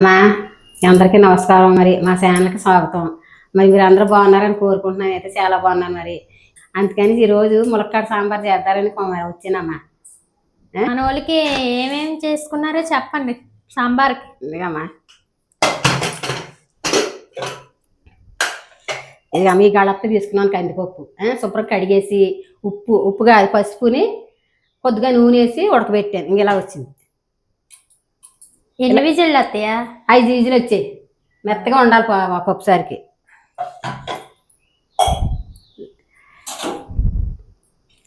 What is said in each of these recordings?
మా అందరికీ నమస్కారం మరి మా ఛానల్కి స్వాగతం. మరి మీరు అందరూ బాగున్నారని కోరుకుంటున్నాను. అయితే చాలా బాగున్నాను మరి. అందుకని ఈరోజు ములక్కాడ సాంబార్ చేద్దారని వచ్చినమ్మా మన వాళ్ళకి ఏమేమి చేసుకున్నారో చెప్పండి సాంబార్కి. ఇదిగమ్మా. ఇదిగా మీ గళప్ప తీసుకున్నాను కందిపప్పు. శుభ్రం కడిగేసి ఉప్పు ఉప్పు కాదు పసుపుని కొద్దిగా నూనె వేసి ఉడకబెట్టాను. ఇంక ఇలా వచ్చింది. ఎన్ని విజిల్లు వస్తాయా ఐదు ఈజీలు వచ్చాయి. మెత్తగా ఉండాలి పప్పుసారికి.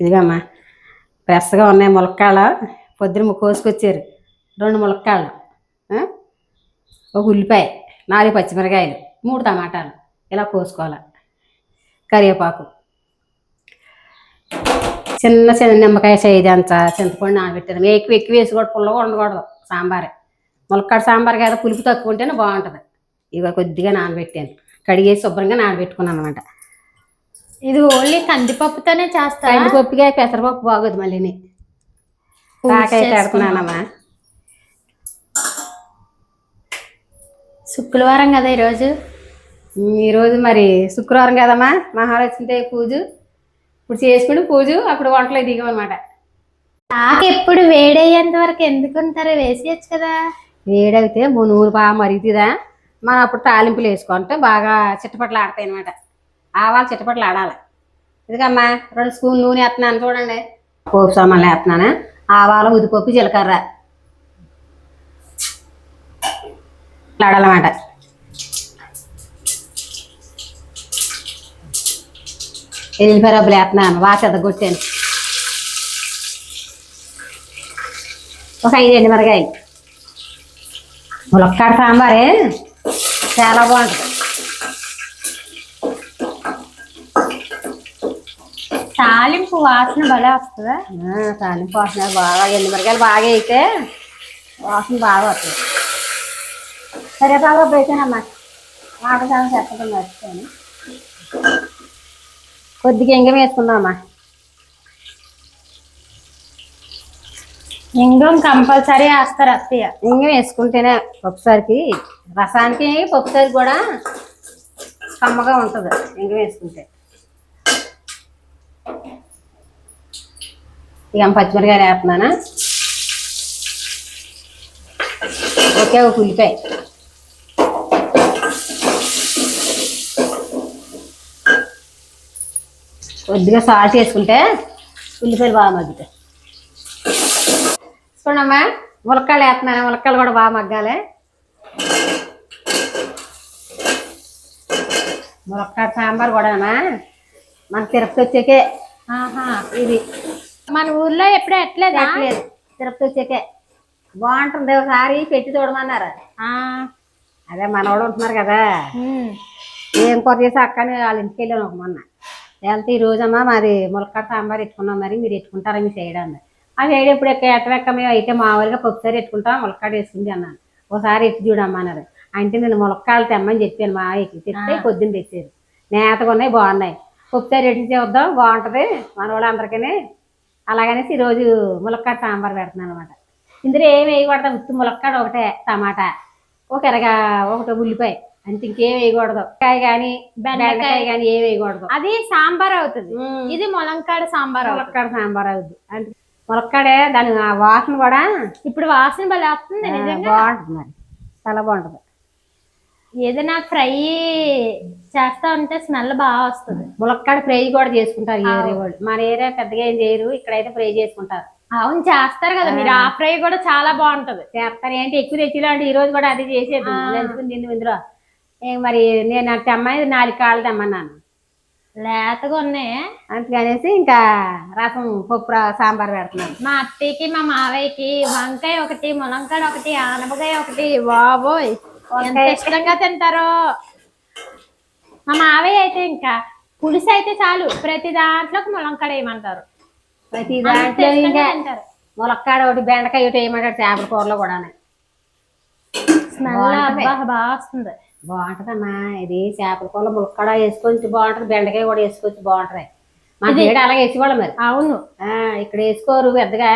ఇదిగమ్మా ఫ్రెష్గా ఉన్నాయి ములక్కాళ్ళ పొద్దున కోసుకొచ్చారు. రెండు ములక్కాళ్ళు? ఒక ఉల్లిపాయ నాలుగు పచ్చిమిరకాయలు మూడు టమాటాలు. ఇలా కోసుకోవాలి. కరివేపాకు. చిన్న చిన్న నిమ్మకాయ సైజ్ అంత చింతపండు నానబెట్టాను ఎక్కువ ఎక్కువ వేసి కూడా పుల్లగా ఉండకూడదు. సాంబారే. ములక్కాడ సాంబార్ కదా పులుపు తక్కువ ఉంటేనే బాగుంటుంది. ఇక కొద్దిగా నానబెట్టాను. కడిగేసి శుభ్రంగా నానబెట్టుకున్నాను అనమాట ఇది ఓన్లీ కందిపప్పుతోనే చేస్తారా? కందిపప్పుగా పెసరపప్పు బాగోదు కాకైతే చేసుకున్నాం. పెడుతున్నానమ్మా శుక్రవారం కదా ఈరోజు? ఈరోజు మరి శుక్రవారం కదమ్మా? మహాలక్ష్మి పూజ. ఇప్పుడు చేసుకుని పూజ అప్పుడు వంటలో దిగమన్నమాట. ఆకు ఎప్పుడు వేడయ్యేంత వరకు ఎందుకుంటారో? వేసేయచ్చు కదా వేడైతే మూ- బాగా మరిగితేదా? మనం అప్పుడు తాలింపులు వేసుకుంటే బాగా చిట్టపట్లు ఆడతాయి అనమాట ఆవాలు చిట్టపట్లు ఆడాలి. ఇదిగమ్మా రెండు స్పూన్ నూనె వేస్తున్నాను చూడండి. పోపు సామాన్లు వేస్తున్నాను. ఆవాలు ఉదిపప్పు జీలకర్ర. ఆడాలన్నమాట. ఎల్లిపాయ రబ్బులు వేస్తున్నాను. వాస కొట్టాను ఒక ఐదు ఎండు మిరగాయలు. ములక్కాడ సాంబారే? చాలా బాగుంటుంది. తాలింపు వాసన భలే వస్తుందా? తాలింపు వాసన బాగా ఎండు మిరగాయలు బాగా అయితే వాసన బాగా వస్తుంది. సరే బాగా పోయితేనమ్మా చాలా చెప్పడం మర్చిపోయాను. కొద్దిగా ఇంగం వేసుకుందామమ్మా ఇంగం కంపల్సరీ వేస్తారు అత్తయ్య. ఇంగం వేసుకుంటేనే పప్పుసారికి రసానికి పప్పుసారి కూడా కమ్మగా ఉంటుంది ఇంగం వేసుకుంటే. ఇక పచ్చిమిరకాయలు వేస్తున్నానా? ఒకే ఒక ఉల్లిపాయ. కొద్దిగా సాల్ట్ వేసుకుంటే ఉల్లిపాయలు బాగా మగ్గుతాయి. చూడమ్మా ములక్కాయలు వేస్తున్నాను ములక్కాయలు కూడా బాగా మగ్గాలి. ములక్కాయ సాంబార్ కూడానమ్మా మన తిరుపతి వచ్చాకే. ఆహా ఇది. మన ఊర్లో ఎప్పుడు ఎట్లేదా పెట్టలేదు తిరుపతి వచ్చాకే. బాగుంటుంది ఒకసారి పెట్టి చూడమన్నారు. అదే మనవాడు ఉంటున్నారు కదా. ఏం కూర చేసి అక్కని వాళ్ళ ఇంటికి వెళ్ళాను ఒక మొన్న. వెళ్తే ఈ రోజమ్మా మాది ములక్కాడ సాంబార్ ఎట్టుకున్నాం మరి మీరు ఎట్టుకుంటారా మీ అంది ఆ సైడ్ ఎప్పుడు మేము అయితే మామూలుగా పప్పుసారి ఎట్టుకుంటాం ములక్కాడ వేసుకుంది అన్నాను ఒకసారి ఎత్తి చూడమ్మా అన్నారు అంటే నేను ములక్కాడలు తెమ్మని చెప్పాను మా ఆవికి చెప్తే పొద్దున్న తెచ్చారు నేతగా ఉన్నాయి బాగున్నాయి. పప్పుసారి ఎట్టి చేద్దాం బాగుంటుంది. మన వాళ్ళందరికీ అలాగనేసి ఈరోజు ములక్కాడ సాంబార్ పెడుతున్నాను అనమాట ఇందులో ఏమి వేయకూడదు ఉత్తి ములక్కాడ ఒకటే టమాటా. ఒక ఎరగా ఒకటి ఉల్లిపాయ. అంతే ఇంకేం వేయకూడదు. కాయ కానీ బెండకాయ కానీ ఏం వేయకూడదు. అది సాంబార్ అవుతుంది. ఇది మొలంకాడ సాంబార్ అవుతుంది. ములక్కాడ సాంబార్ అవుద్ది. అంటే ములక్కాడే దాని ఆ వాసన కూడా ఇప్పుడు వాసన భలే వస్తుంది నిజంగా. బాగుంటుంది మరి. చాలా బాగుంటుంది. ఏదైనా ఫ్రై చేస్తా ఉంటే స్మెల్ బాగా వస్తుంది. ములక్కాడ ఫ్రై కూడా చేసుకుంటారు ఏరియా వాళ్ళు. మన ఏరియా పెద్దగా ఏం చేయరు ఇక్కడైతే ఫ్రై చేసుకుంటారు. అవును చేస్తారు కదా మీరు. ఆ. ఫ్రై కూడా చాలా బాగుంటది. చేస్తారు. ఏంటి ఎక్కువ తెచ్చిలో అంటే ఈ రోజు కూడా అది చేసేది. నంచుకుని తింది ఇందులో? ఏం మరి నేను అమ్మాయి నాలుగు కాళ్ళు తెమ్మన్నాను. లేతగా ఉన్నాయి. అందుకనేసి ఇంకా రసం పప్పు సాంబార్ పెడుతున్నాను మా అత్తయ్యకి మా మావయ్యకి వంకాయ ఒకటి ములంకాడ ఒకటి ఆనపకాయ ఒకటి. బాబోయ్ ఎంత. ఇష్టంగా తింటారో. మా మావయ్య అయితే ఇంకా పులుసు అయితే చాలు. ప్రతి దాంట్లోకి ములంకాడ వేయమంటారు. ప్రతి దాంట్లో ఇంకా తింటారు. ములక్కాడ ఒకటి బెండకాయ ఒకటి వేయమంటాడు చేపల కూరలో కూడా స్మెల్ బాగా వస్తుంది. బాగుంటదమ్మా. ఇది చేపల కూర ములక్కాడ వేసుకోవచ్చు బాగుంటది. బెండకాయ కూడా వేసుకోవచ్చు బాగుంటది. మా సైడ్ అలాగే వేసేవాళ్ళం మరి. అవును. ఇక్కడ వేసుకోరు పెద్దగా.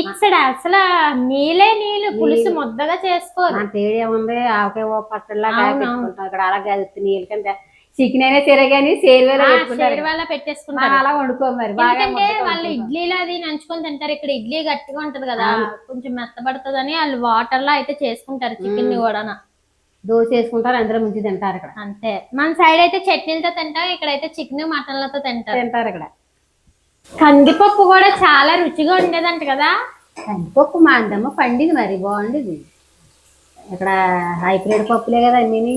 ఇక్కడ అసలు నీళ్ళే నీళ్ళు పులుసు ముద్దగా చేసుకోరు. మన తేడా ఉంది. ఆవకాయ ఓ పచ్చడిలాగా పెట్టుకుంటాం ఇక్కడ అలా కలుపుతుంది నీళ్ళ కింద. చికెన్ అయినా సరే కానీ సేరువేలో పెట్టేసుకుంటారు. అలా వండుకో మరి. ఎందుకంటే వాళ్ళు. ఇడ్లీలో అది నంచుకొని తింటారు. ఇక్కడ ఇడ్లీ గట్టిగా ఉంటది కదా. కొంచెం మెత్తబడుతుందని వాళ్ళు వాటర్లో అయితే చేసుకుంటారు చికెన్ కూడా దోశ వేసుకుంటారు అందరూ ముంచి తింటారు ఇక్కడ. అంతే. మన సైడ్ అయితే చట్నీలతో తింటాం ఇక్కడైతే చికెన్ మటన్లతో తింటారు. తింటారు ఇక్కడ. కందిపప్పు కూడా చాలా రుచిగా ఉండేదంట కదా? కందిపప్పు మా అందమ్మ పండింది మరి బాగుండేది. ఇక్కడ హైబ్రిడ్ పప్పులే కదా అన్నీ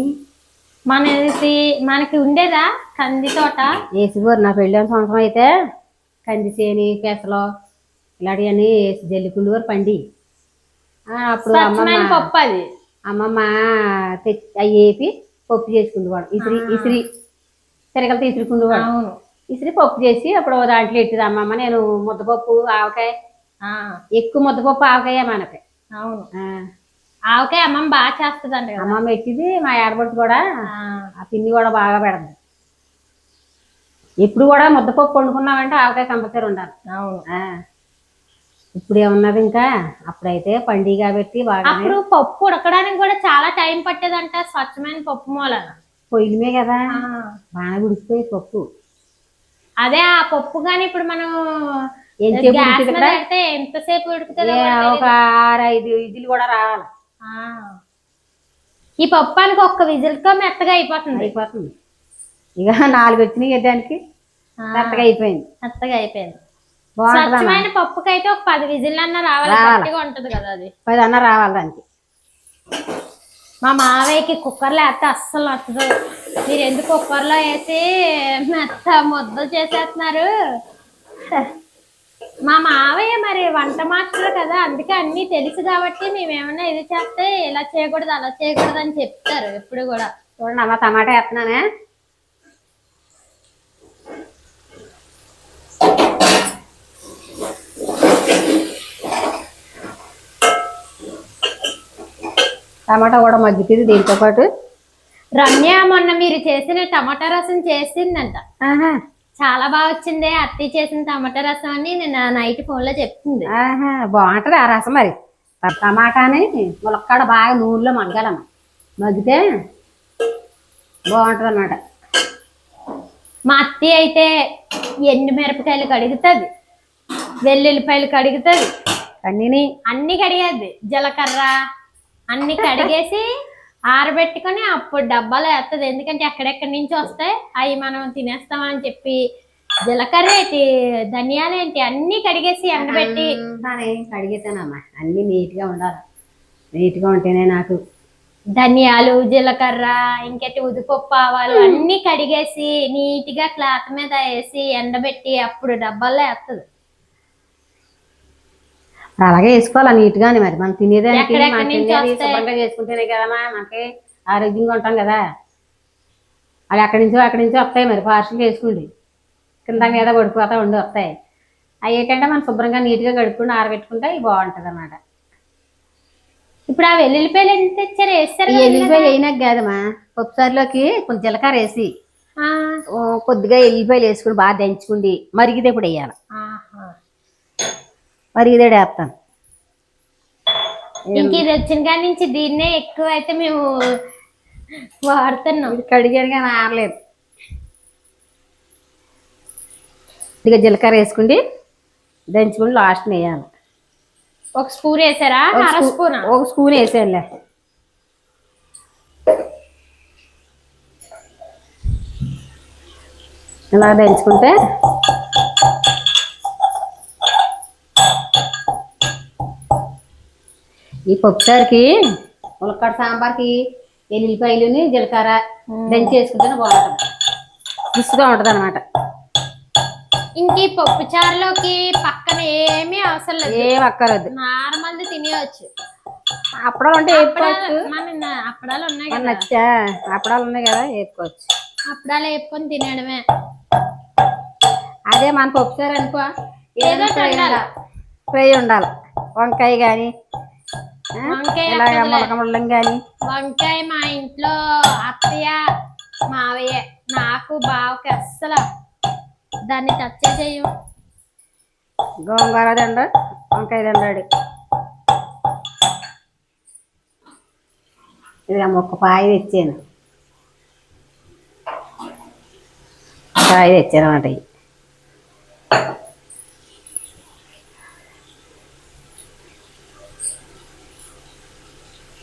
మనది మనకి ఉండేదా కంది తోట? వేసిపోరు నా పెళ్ళి అయిన సంవత్సరం అయితే కంది చేని పెసలు ఇలాంటివన్నీ వేసి జల్లికుండేవారు పండి. ఆ, అప్పుడు పప్పు అది. అమ్మమ్మ తెచ్చి అవి వేపి పప్పు చేసుకుండేవాడు ఇసిరి ఇసిరి. తిరగలతో ఇసురుకుండేవాడు అవును. ఇసిరి పప్పు చేసి అప్పుడు దాంట్లో ఎట్టిది అమ్మమ్మ? నేను ముద్దపప్పు ఆవకాయ. ఎక్కువ ముద్దపప్పు ఆవకాయ మనకి అవును. ఆ, ఆవకాయ అమ్మమ్మ బాగా చేస్తుందంట కదా. అమ్మమ్మ ఎట్టిది? మా ఏడబడుతు కూడా ఆ, పిండి కూడా బాగా పెడదు ఇప్పుడు కూడా ముద్దపప్పు వండుకున్నామంటే ఆవకాయ కంపల్సరీ ఉండాలి. అవును. ఆ. ఇప్పుడు ఏమున్నది ఇంకా. అప్పుడైతే పండుగ కాబట్టి బాగా అప్పుడు పప్పు ఉడకడానికి కూడా చాలా టైం పట్టేదంట స్వచ్ఛమైన పప్పు మూలన. పొయ్యిలమే కదా. బాగా ఉడికిపోయి పప్పు. అదే ఆ పప్పు గాని ఇప్పుడు మనం ఎంతసేపు ఉడుకుతుందో ఒక ఆరు ఐదు ఇడ్లీలు కూడా రావాలి. ఈ పప్పానికి ఒక్క విజిల్తో మెత్తగా అయిపోతుంది. అయిపోతుంది. ఇక నాలుగు వచ్చినాయి దానికి మెత్తగా అయిపోయింది. మెత్తగా అయిపోయింది. స్వచ్ఛమైన పప్పుకి అయితే ఒక పది విజిల్ అన్న రావాలి. గట్టిగా ఉంటది కదా అది. పది అన్న రావాలి దానికి. మా మావయ్యకి కుక్కర్లో వేస్తే అస్సలు నచ్చదు. మీరు ఎందుకు కుక్కర్లో వేసి మెత్త ముద్దలు చేసేస్తున్నారు? మా మావయ్య మరి వంట మాస్టర్ కదా అందుకే అన్ని తెలుసు కాబట్టి మేమేమన్నా ఇది చేస్తే ఇలా చేయకూడదు అలా చేయకూడదు అని చెప్తారు ఎప్పుడు కూడా. చూడండి అమ్మ టమాటా వేస్తున్నానే. టమాటా కూడా మగ్గుతుంది దీంతో పాటు. రమ్య మొన్న మీరు చేసిన టమాటా రసం చేసిందంట. ఆహా. చాలా బాగా వచ్చింది అత్తి చేసిన టమాటా రసం అని నిన్న నైట్ ఫోన్లో చెప్తుంది. ఆహా బాగుంటది ఆ రసం మరి. టమాటాని ములక్కాడ బాగా నూనెలో మగ్గాలమ్మ. మగ్గితే బాగుంటది అన్నమాట మా అత్తి అయితే ఎండు మిరపకాయలు కడుగుతుంది వెల్లుల్లిపాయలు కడుగుతుంది. అన్నీని. అన్ని కడిగేది. జీలకర్ర అన్ని కడిగేసి ఆరబెట్టుకొని అప్పుడు డబ్బాలో వేస్తుంది ఎందుకంటే ఎక్కడెక్కడి నుంచి వస్తాయి అవి మనం తినేస్తామని చెప్పి జీలకర్ర ఏంటి ధనియాలు ఏంటి అన్ని కడిగేసి ఎండబెట్టి దాని కడిగేసానమ్మా అన్ని నీట్గా ఉండాలి. నీట్గా ఉంటేనే నాకు ధనియాలు జీలకర్ర ఇంకటి ఉదిపప్పు ఆవాలు అన్ని కడిగేసి నీట్గా క్లాత్ మీద వేసి ఎండబెట్టి అప్పుడు డబ్బాల్లో వేస్తుంది అలాగే వేసుకోవాలి నీట్గానే మరి? మనం తినేదానికి మనం తినేది? శుభ్రంగా చేసుకుంటేనే కదమ్మా మనకి ఆరోగ్యంగా ఉంటాం కదా. అవి ఎక్కడి నుంచో అక్కడి నుంచో వస్తాయి మరి పార్సల్ చేసుకోండి కింద మీద పడిపోతా ఉండి వస్తాయి. అవి ఏంటంటే మనం శుభ్రంగా నీట్గా కడుక్కుంటూ ఆరబెట్టుకుంటే ఇవి బాగుంటుంది అన్నమాట ఇప్పుడు ఆ వెల్లుల్లిపాయలు ఎంత తెచ్చారు? వేస్తారు ఈ కదా ఎల్లిపాయలు అయినాక కాదమ్మా. పప్పుసారిలోకి కొంచెం జీలకర్ర వేసి కొద్దిగా ఎల్లిపాయలు వేసుకుని బాగా దంచుకుండి మరిగితే ఇప్పుడు వేయాలి. ఆహా. మరిగితే వేస్తాను ఇంక ఇది వచ్చిన కాడి నుంచి దీన్నే ఎక్కువ అయితే మేము వాడుతున్నాం. ఇది కడిగాడు కానీ ఆరలేదు. కొద్దిగా జీలకర్ర వేసుకుండి దంచుకుని లాస్ట్ వేయాలి. ఒక స్పూన్ వేసారా? అర స్పూ- స్పూన్? ఒక స్పూన్ వేసేయాలి. ఇలా దంచుకుంటే ఈ పప్పుసారికి ములక్కడ సాంబార్కి ఎల్లిపాయలుని జీలకర్ర దంచి వేసుకుంటేనే బాగుంటుంది. రుచిగా ఉంటుంది అనమాట ఇంక ఈ పప్పు చారులోకి పక్కన ఏమీ అవసరం లేదు. ఏం అక్కర్లేదు. నార్మల్ తినేయచ్చు. అప్పడాలు అంటే అప్పడాలు మన అప్పడాలు ఉన్నాయి కదా. నచ్చా? అప్పడాలు ఉన్నాయి కదా వేసుకోవచ్చు అప్పడాలు వేపుకొని తినేయడమే అదే మన పప్పుసారు అనుకో. ఏదైనా ఏదో ఫ్రై ఉండాలి. వంకాయ కానీ వంకాయ కానీ వంకాయ మా ఇంట్లో అత్తయ్య మావయ్య నాకు బావకి అస్సలు దాన్ని టచ్ చేయం గోంగూర దండ వంకాయ తిన్నాడు ఇది అమ్మ ఒక్క పాయ తెచ్చాను. పాయ తెచ్చాను అన్నమాట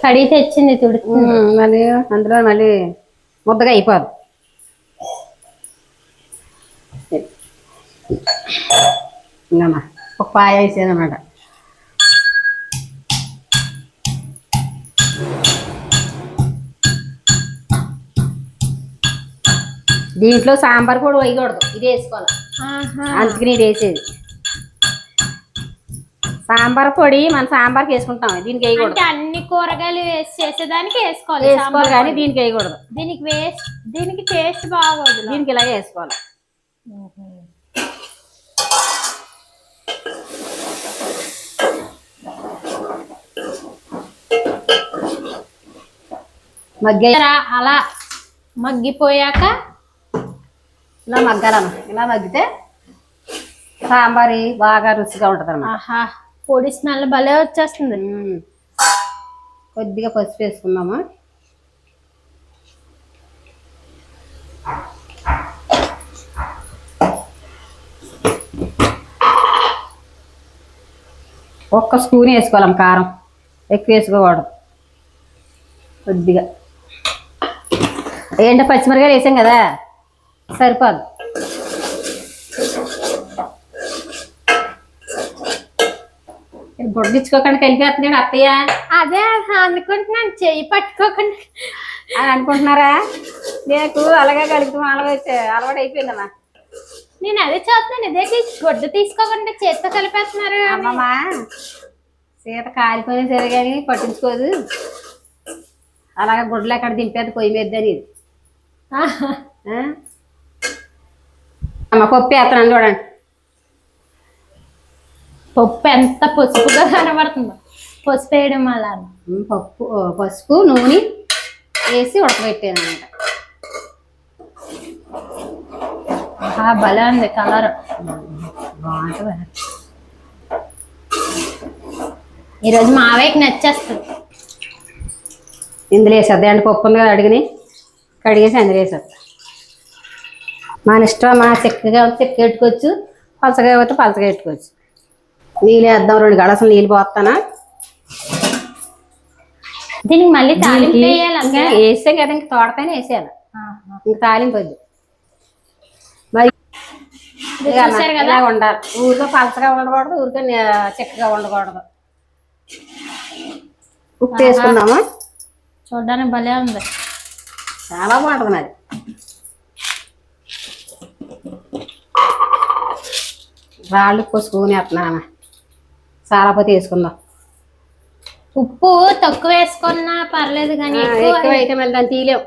కడిగి తెచ్చింది మళ్ళీ అందులో మళ్ళీ ముద్దగా అయిపోదు. ఒక పాయ వేసాను అన్నమాట దీంట్లో సాంబార్ కూడా వేయకూడదు ఇది వేసుకోవాలి. అందుకని ఇది వేసేది. సాంబార్ పొడి మన సాంబార్కి వేసుకుంటాం దీనికి వేయకూడదు. అంటే అన్ని కూరగాయలు వేసి చేసేదానికి వేసుకోవాలి వేసుకోవాలి సాంబార్ కానీ పొడి. దీనికి వేయకూడదు. దీనికి వేస్ట్ దీనికి టేస్ట్ బాగోదు. దీనికి ఇలాగే వేసుకోవాలి. మగ్గ అలా మగ్గిపోయాక ఇలా మగ్గాలమ్మ. ఇలా మగ్గితే సాంబారి బాగా రుచిగా ఉంటుంది అన్నమాట ఆహా. పొడి స్మెల్ భలే వచ్చేస్తుంది. కొద్దిగా పసుపు వేసుకుందామా? ఒక్క స్పూన్ వేసుకోవాలి కారం. ఎక్కువ వేసుకోకూడదు. కొద్దిగా. ఏంటో పచ్చిమిరకాయలు వేసాం కదా? సరిపోదు. బొడ్డిచ్చుకోకుండా కలిపేస్తున్నాడు అత్తయ్య. అదే అనుకుంటున్నాను చెయ్యి పట్టుకోకుండా. అని అనుకుంటున్నారా? నీకు అలాగే కలుపుతూ అలవాటు అలవాటు అయిపోయిందమ్మా నేను అదే చూస్తున్నాను ఇదే గొడ్డు తీసుకోకుండా చేత్తో కలిపేస్తున్నారు. అమ్మమ్మ సీత కాలిపోయిన సరే కానీ పట్టించుకోదు. అలాగే గుడ్లు ఎక్కడ దింపేది పొయ్యి మీద అని ఇది? అమ్మ పప్పు వేస్తున్నాను చూడండి. పప్పు ఎంత పసుపుగా కనబడుతుందో పసుపు వేయడం వల్ల ఉమ్, పప్పు పసుపు నూనె వేసి ఉడకబెట్టాను అనమాట భలే ఉంది కలర్. బాగుంటుంది ఈరోజు మావయ్యకి నచ్చేస్తుంది. ఇందులో వేసేద్దా? అండి పప్పు ఉంది కదా అడిగిని. కడిగేసి అందులో వేసేద్దా? మన ఇష్టం మా చెక్కగా చెక్క పెట్టుకోవచ్చు పలసగా పోతే పలసగా పెట్టుకోవచ్చు. నీళ్ళు వేద్దాం రెండు గడసలు నీళ్ళు పోస్తానా దీనికి మళ్ళీ తాలింపు వేయాలి కదా ఇంక తోడతానే వేసేయాలి. ఇంక తాలింపు వద్దు. మరి ఇలా ఉండాలి ఊరిలో పలసగా ఉండకూడదు ఊరికే చిక్కగా ఉండకూడదు ఉప్పు వేసుకుందామా? చూడడానికి భలే ఉంది. చాలా బాగుంటుంది మరి. రాళ్ళు పోసుకుని వేస్తున్నాను? చాలా పోతే వేసుకుందాం. ఉప్పు తక్కువ వేసుకున్నా పర్లేదు కానీ ఎక్కువ అయితే మళ్ళీ దాన్ని తీయలేం.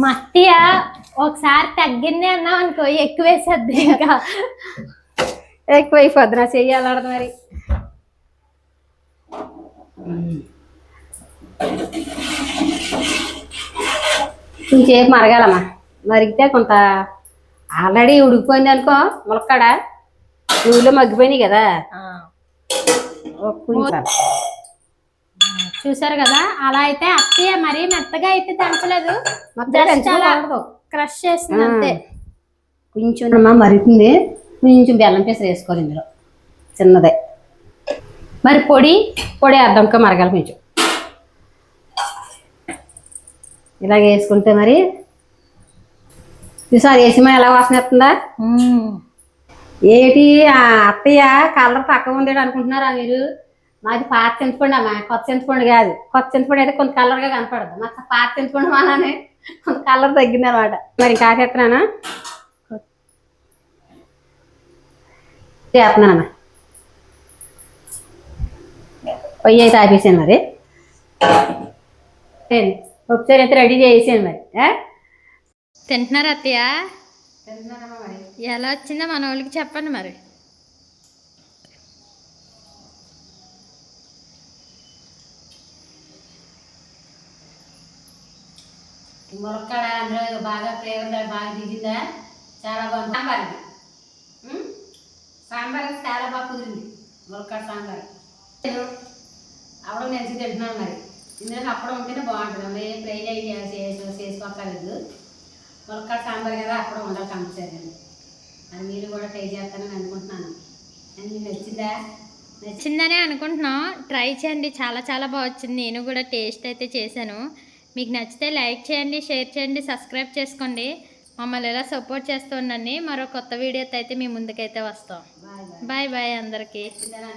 మా అత్తయ్య ఒకసారి తగ్గింది అన్నాం అనుకో ఎక్కువ వేసేద్ది ఇంకా. ఎక్కువ అయిపోద్ది నా చెయ్యాలడదు మరి. కొంచెంసేపు మరగాలమ్మా? మరిగితే కొంత ఆల్రెడీ ఉడికిపోయింది అనుకో ములక్కడ? నూనెలో మగ్గిపోయినాయి కదా. చూసారు కదా అలా అయితే అత్తయ్య మరీ మెత్తగా అయితే దంచలేదు. క్రష్ చేసింది అంతే. కొంచెం అమ్మ మరుగుతుంది కొంచెం బెల్లం పీస వేసుకోవాలి ఇందులో. చిన్నదే. మరి పొడి పొడి అర్థంకా మరగాలి కొంచెం. ఇలాగ వేసుకుంటే మరి. చూసా వేసిమా ఎలా వాసన వస్తుందా? ఏంటి ఆ అత్తయ్య కలర్ తక్కువ ఉండేది అనుకుంటున్నారా మీరు? మాది పాత చింతపండు అమ్మా కొత్త చింతపండు కాదు. కొత్త చింతపండు అయితే కొంత కలర్గా కనపడదు. మా పాత చింతపండు మానే కొంత కలర్ తగ్గింది అనమాట మరి ఇంకా చేస్తున్నానమ్మా. పొయ్యి అయితే ఆపేసాను మరి. సరే, ఒకసారి అయితే రెడీ చేసాను మరి? తింటున్నారు అత్తయ్య? తింటున్నానమ్మా మరి. ఎలా వచ్చిందో మన వాళ్ళకి చెప్పండి మరి. ఈ అందులో బాగా ఫ్లేవర్ బాగా దిగిందా? చాలా బాగుంది. సాంబార్ సాంబార్ చాలా బాగా కుదిరింది. ములక్కాడ సాంబార్. అప్పుడు నెలిసి తింటున్నాను మరి. ఇందులో అప్పుడు ఉంటేనే బాగుంటుంది. ఏ ఫ్రై చేసి చేసి చేసుకోక్కర్లేదు సాంబార్ కదా అప్పుడు ఉండాలి కంపల్సరీ. అది మీరు కూడా ట్రై చేస్తానని అనుకుంటున్నాను. మీకు నచ్చిందా? నచ్చి వచ్చిందనే అనుకుంటున్నాం. ట్రై చేయండి. చాలా చాలా బాగా వచ్చింది. నేను కూడా టేస్ట్ అయితే చేశాను. మీకు నచ్చితే లైక్ చేయండి షేర్ చేయండి సబ్స్క్రైబ్ చేసుకోండి. మమ్మల్ని ఎలా సపోర్ట్ చేస్తూ ఉండండి. మరో కొత్త వీడియోతో అయితే మీ ముందుకైతే వస్తాం. బాయ్ బాయ్ అందరికీ. నచ్చిందని